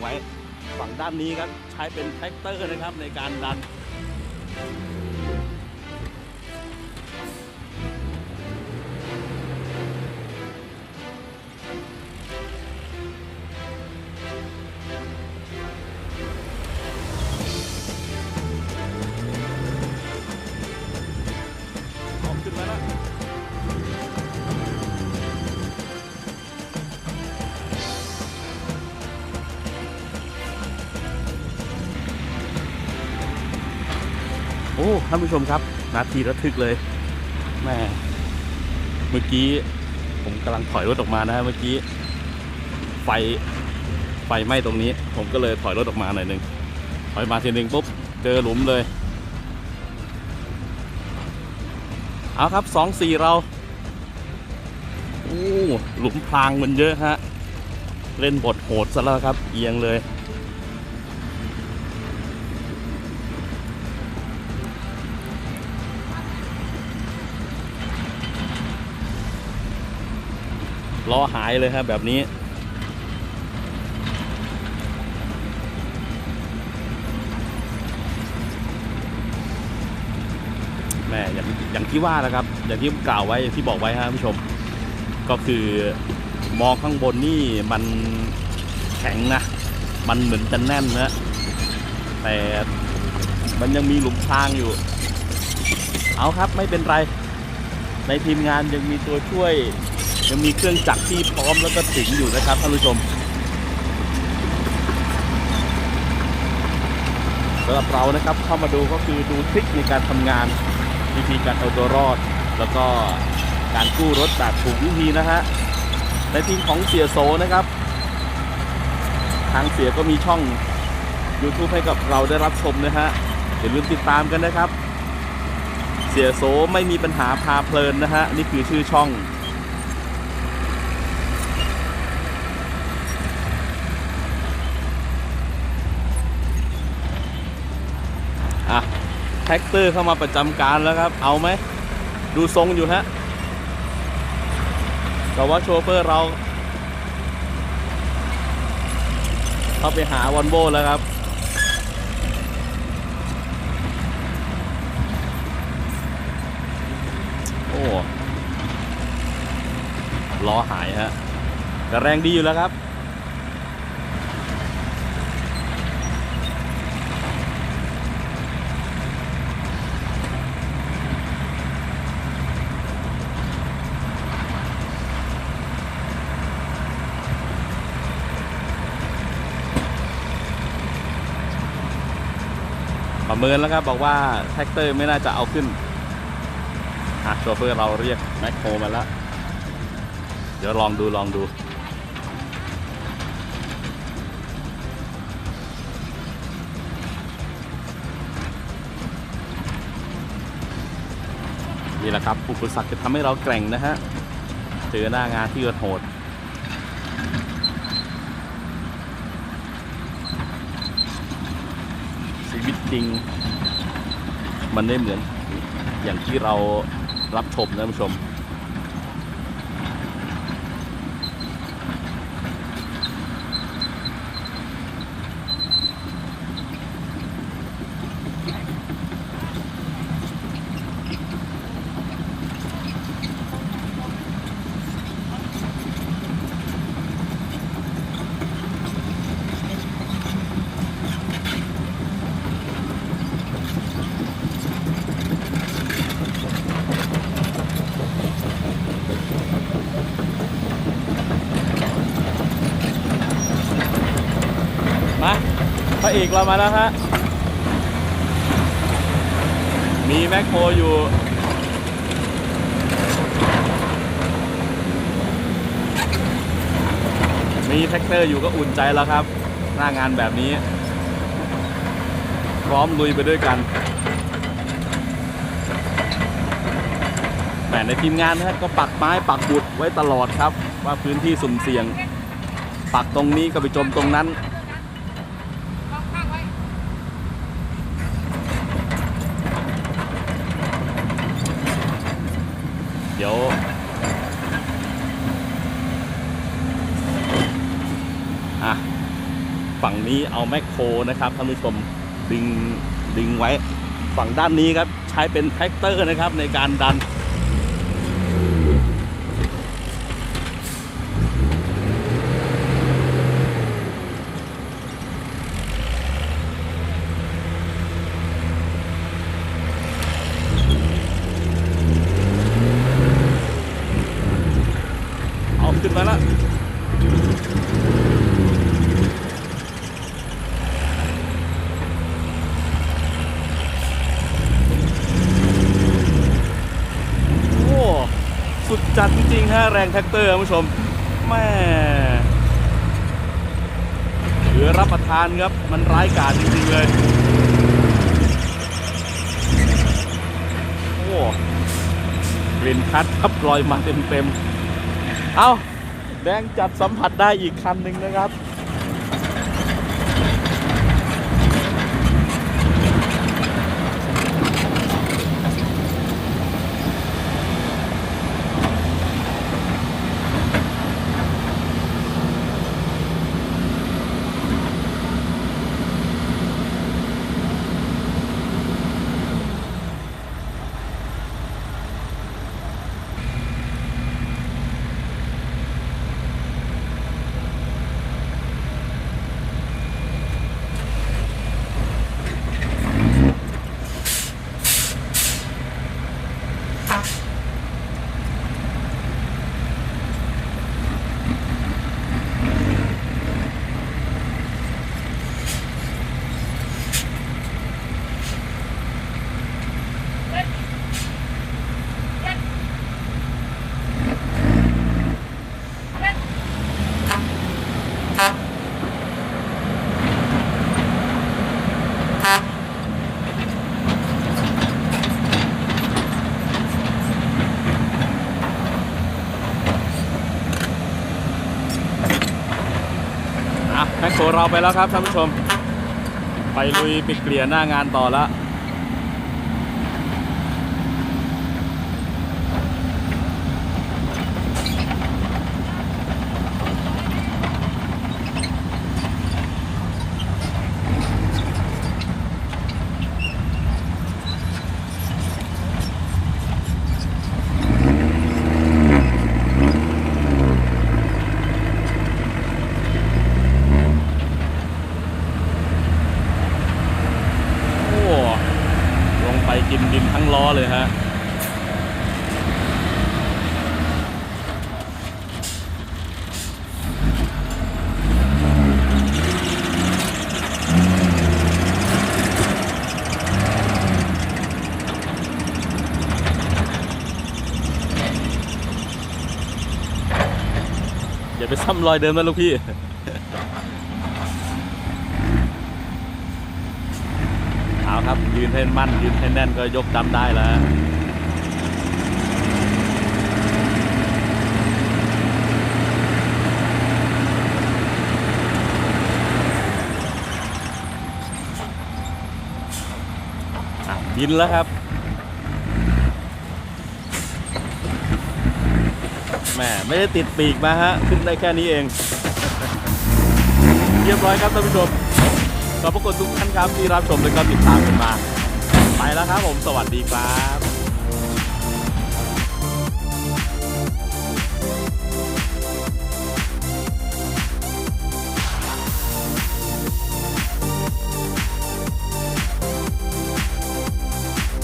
ไว้ ฝั่งด้านนี้ครับใช้เป็นแท็กเตอร์นะครับในการดัน อ้ท่านผู้ชมครับนาทีระทึกเลยแม่เมื่อกี้ผมกำลังถอยรถออกมานะฮะเมื่อกี้ ไฟไฟไหม้ตรงนี้ ผมก็เลยถอยรถออกมาหน่อยหนึ่งถอยมาทีหนึ่งปุ๊บเจอหลุมเลย เอาครับสองสี่เราโอ้หลุมพรางมันเยอะฮะ เล่นบทโหดซะแล้วครับ เอียงเลย ล้อหายเลยครับแบบนี้ แม่อย่างอย่างที่ว่านะครับ อย่างที่กล่าวไว้ที่บอกไว้ครับผู้ชม ก็คือมองข้างบนนี่มันแข็งนะ มันเหมือนจะแน่นนะ แต่มันยังมีหลุมพรางอยู่ เอาครับไม่เป็นไร ในทีมงานยังมีตัวช่วย ยังมีเครื่องจักรที่พร้อมแล้วก็ถึงอยู่นะครับท่านผู้ชมสำหรับเรานะครับเข้ามาดูก็คือดูทริคในการทำงานวิธีการเอาตัวรอด แล้วก็การกู้รถแบบถูกวิธีนะฮะในทีมของเสียโสนะครับ ทางเสียก็มีช่อง YouTube ให้กับเราได้รับชมนะฮะอย่าลืมติดตามกันนะครับ เสียโสไม่มีปัญหาพาเพลินนะฮะนี่คือชื่อช่อง ท็กเตอร์เข้ามาประจำการแล้วครับ เอาไหม ดูทรงอยู่ฮะแต่ว่าโชเฟอร์เรา เข้าไปหาวอนโบแล้วครับ โอ้ล้อหายฮะแต่แรงดีอยู่แล้วครับ เมินแล้วครับบอกว่าแท็กเตอร์ไม่น่าจะเอาขึ้นอะโชเฟอร์เราเรียกแมคโครมาแล้ว เดี๋ยวลองดูลองดู นี่แหละครับอุปสรรคจะทำให้เราแกร่งนะฮะ เจอหน้างานที่โหด ชีวิตจริง มันไม่เหมือนอย่างที่เรารับชมนะท่านผู้ชม มาพระเอกเรามาแล้วฮะ มีแมคโครอยู่มีแท็กเตอร์อยู่ก็อุ่นใจแล้วครับ หน้างานแบบนี้ พร้อมลุยไปด้วยกันแต่ในทีมงานนะฮะก็ปักไม้ปักบุดไว้ตลอดครับ ว่าพื้นที่สุ่มเสี่ยง ปักตรงนี้ก็ไปจมตรงนั้น เดี๋ยว อะ ฝั่งนี้เอาแมคโครนะครับท่านผู้ชมดึงดึงไว้ ฝั่งด้านนี้ครับใช้เป็นแท็กเตอร์นะครับในการดันเอาขึ้นมาแล้ว 5 แรงแท็กเตอร์ผู้ชมแม่เหลือรับประทานครับ มันร้ายกาจจริงๆเลย โอ้กลิ่นคัดครับลอยมาเต็มๆ เอาแดงจัดสัมผัสได้อีกคันหนึ่งนะครับ อะแม็กโซเราไปแล้วครับท่านผู้ชม ไปลุยปิดเกลี่ยหน้างานต่อแล้ว โอ้ ลงไปกินดินทั้งล้อเลยฮะ อย่าไปซ้ำรอยเดิมนะลูกพี่เอาครับ ยืนให้มั่น ยืนให้แน่นก็ยกดำได้แล้วบินแล้วครับ แม่ไม่ได้ติดปีกมาฮะ ขึ้นได้แค่นี้เอง เรียบร้อยครับท่านผู้ชม ขอบพระคุณทุกท่านครับที่รับชมและก็ติดตามกันมา ไปแล้วครับผม สวัสดีครับ